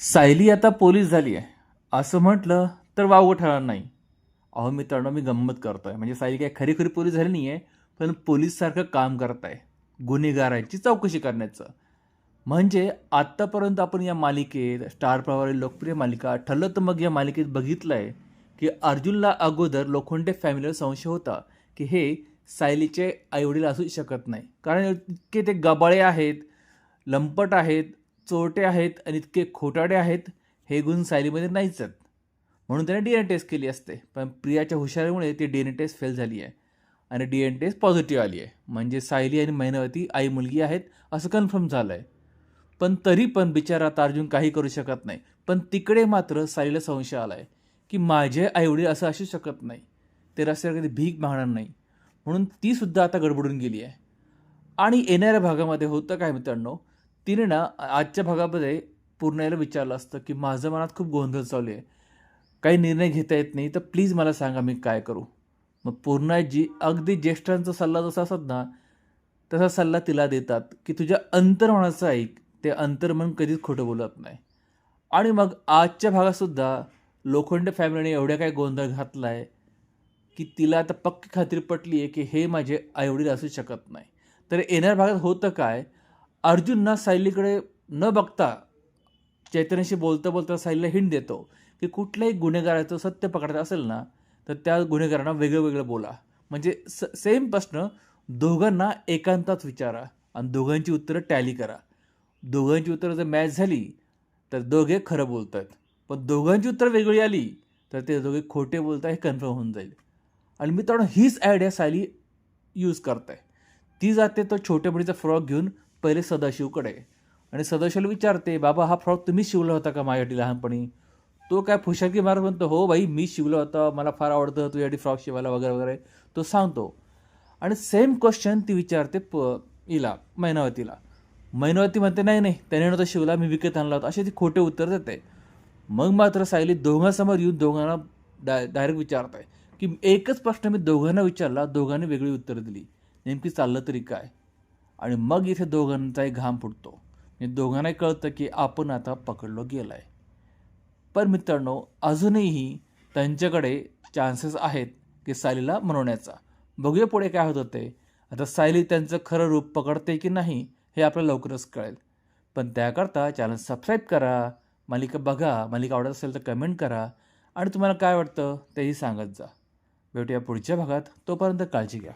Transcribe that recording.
सायली आता पोलीस झाली आहे असं म्हटलं तर वावगं ठरणार नाही. अहो मित्रांनो मी गंमत करतो आहे म्हणजे सायली काय खरी खरी पोलीस झाली नाही आहे पण पोलीससारखं काम करत आहे गुन्हेगारांची चौकशी करण्याचं. म्हणजे आत्तापर्यंत आपण या मालिकेत स्टार प्रवारी लोकप्रिय मालिका ठरलं तर मग या मालिकेत बघितलं आहे की अर्जुनला अगोदर लोखंडे फॅमिलीवर संशय होता की हे सायलीचे आईवडील असू शकत नाही. कारण इतके ते गबाळे आहेत लंपट आहेत चोरटे आहेत आणि इतके खोटाडे आहेत हे गुण सायलीमध्ये नाहीच आहेत. म्हणून त्याने डी एन टेस्ट केली असते. पण प्रियाच्या हुशारीमुळे ती डी एन टेस्ट फेल झाली आहे. आणि डी एन टेस्ट पॉझिटिव्ह आली आहे. म्हणजे सायली आणि महिनावती आई मुलगी आहेत असं कन्फर्म झालं आहे पण तरी पण बिचारा आता अर्जुन काही करू शकत नाही. पण तिकडे मात्र सायलीला संशय आला आहे की माझे आईवडील असं असू शकत नाही. ते रस्त्यावर कधी भीक मागणार नाही. म्हणून तीसुद्धा आता गडबडून गेली आहे. आणि येणाऱ्या भागामध्ये होतं काय मित्रांनो? तिने ना आजच्या भागामध्ये पूर्ण विचारलं असतं की माझं मनात खूप गोंधळ चालू आहे. काही निर्णय घेता येत नाही तर प्लीज मला सांगा मी काय करू. मग पूर्ण जी अगदी ज्येष्ठांचा सल्ला जसा असत ना तसा सल्ला तिला देतात की तुझ्या अंतर्मनाचं ऐक. ते अंतर्मन कधीच खोटं बोलत नाही. आणि मग आजच्या भागातसुद्धा लोखंड फॅमिलीने एवढ्या काय गोंधळ घातला आहे की तिला आता पक्की खात्री पटली आहे की हे माझे आईवडील असू शकत नाही. तर येणाऱ्या भागात होतं काय? अर्जुनना सायलीकडे न बघता चैतन्याशी बोलता बोलता सायलीला हिंट देतो की कुठल्याही गुन्हेगाराचं सत्य पकडायचं असेल ना तर त्या गुन्हेगारांना वेगळं वेगळं बोला. म्हणजे स सेम प्रश्न दोघांना एकांतात विचारा आणि दोघांची उत्तरं टॅली करा. दोघांची उत्तरं जर मॅच झाली तर दोघे खरं बोलत आहेत पण दोघांची उत्तरं वेगळी आली तर ते दोघे खोटे बोलत हे कन्फर्म होऊन जाईल. आणि मित्रांनो हीच आयडिया सायली यूज करत आहे ती जाते तो छोट्या मुलीचा फ्रॉक घेऊन पहिले सदाशिवकडे आणि सदाशिवला विचारते बाबा हा फ्रॉक तुम्ही शिवला होता का माझ्यासाठी लहानपणी? तो काय फुशाकी मार म्हणतो हो बाई मी शिवला होता. मला फार आवडतं तुझ्यासाठी फ्रॉक शिवायला वगैरे वगैरे. तो सांगतो. आणि सेम क्वेश्चन ती विचारते प इला मैनावतीला. मैनावती म्हणते नाही नाही त्याने नव्हता शिवला मी विकत आणला होता. असे ती खोटे उत्तर देते. मग मात्र सायली दोघांसमोर येऊन दोघांना डाय डायरेक्ट विचारत. आहे की एकच प्रश्न मी दोघांना विचारला दोघांनी वेगळी उत्तरं दिली. नेमकी चाललं तरी काय? आणि मग इथे दोघांचाही घाम फुटतो. म्हणजे दोघांनाही कळतं की आपण आता पकडलो गेलो आहे पण मित्रांनो अजूनही त्यांच्याकडे चान्सेस आहेत की सायलीला म्हणवण्याचा बघूया पुढे काय होतं ते. आता सायली त्यांचं खरं रूप पकडते की नाही हे आपल्याला लवकरच कळेल. पण त्याकरता चॅनल सबस्क्राईब करा मालिका बघा मालिका आवडत असेल तर कमेंट करा. आणि तुम्हाला काय वाटतं तेही सांगत जा. भेटूया पुढच्या भागात. तोपर्यंत काळजी घ्या.